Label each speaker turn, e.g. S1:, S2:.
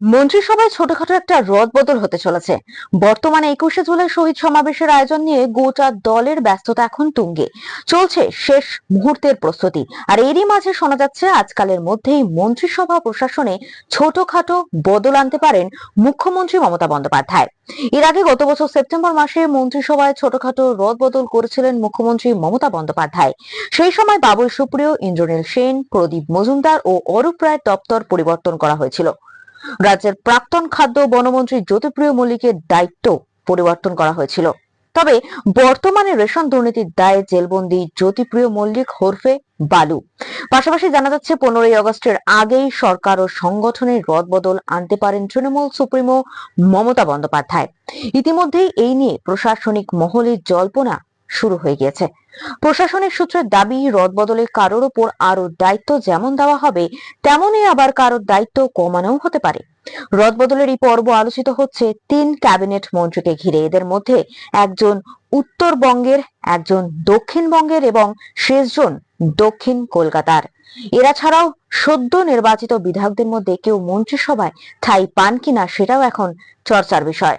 S1: মন্ত্রিসভায় ছোটখাটো একটা রদ বদল হতে চলেছে। বর্তমানে একুশে জুলাই শহীদ সমাবেশের আয়োজন নিয়ে গোটা দলের ব্যস্ততা এখন তুঙ্গে। চলছে শেষ মুহূর্তের প্রস্তুতি। আর এরই মাঝে শোনা যাচ্ছে, আজকালের মধ্যেই মন্ত্রিসভা প্রশাসনে ছোটখাটো বদল আনতে পারেন মুখ্যমন্ত্রী মমতা বন্দ্যোপাধ্যায়। এর আগে গত বছর সেপ্টেম্বর মাসে মন্ত্রিসভায় ছোটখাটো রদ বদল করেছিলেন মুখ্যমন্ত্রী মমতা বন্দ্যোপাধ্যায়। সেই সময় বাবুল সুপ্রিয়, ইন্দ্রনীল সেন, প্রদীপ মজুমদার ও অরূপ রায়ের দপ্তর পরিবর্তন করা হয়েছিল। রাজ্যের প্রাক্তন খাদ্য বনমন্ত্রী জ্যোতিপ্রিয় মল্লিকের দায়িত্ব পরিবর্তন করা হয়েছিল। তবে বর্তমানে রেশন দুর্নীতির দায়ে জেলবন্দি জ্যোতিপ্রিয় মল্লিক হরফে বালু। পাশাপাশি জানা যাচ্ছে, পনেরোই আগস্টের আগেই সরকার ও সংগঠনের রদবদল আনতে পারেন তৃণমূল সুপ্রিমো মমতা বন্দ্যোপাধ্যায়। ইতিমধ্যেই এই নিয়ে প্রশাসনিক মহলে জল্পনা শুরু হয়ে গিয়েছে। প্রশাসনিক সূত্রের দাবি, রদবদলে কারোর ওপর আরও দায়িত্ব যেমন দেওয়া হবে, তেমনই আবার কারোর দায়িত্ব কমানোও হতে পারে। রদবদলের এই পর্ব আলোচিত হচ্ছে তিন ক্যাবিনেট মন্ত্রীকে ঘিরে। এদের মধ্যে একজন উত্তরবঙ্গের, একজন দক্ষিণবঙ্গের এবং শেষজন দক্ষিণ কলকাতার। এরা ছাড়াও সদ্য নির্বাচিত বিধায়কদের মধ্যে কেউ মন্ত্রিসভায় ঠাঁই পান কিনা সেটাও এখন চর্চার বিষয়।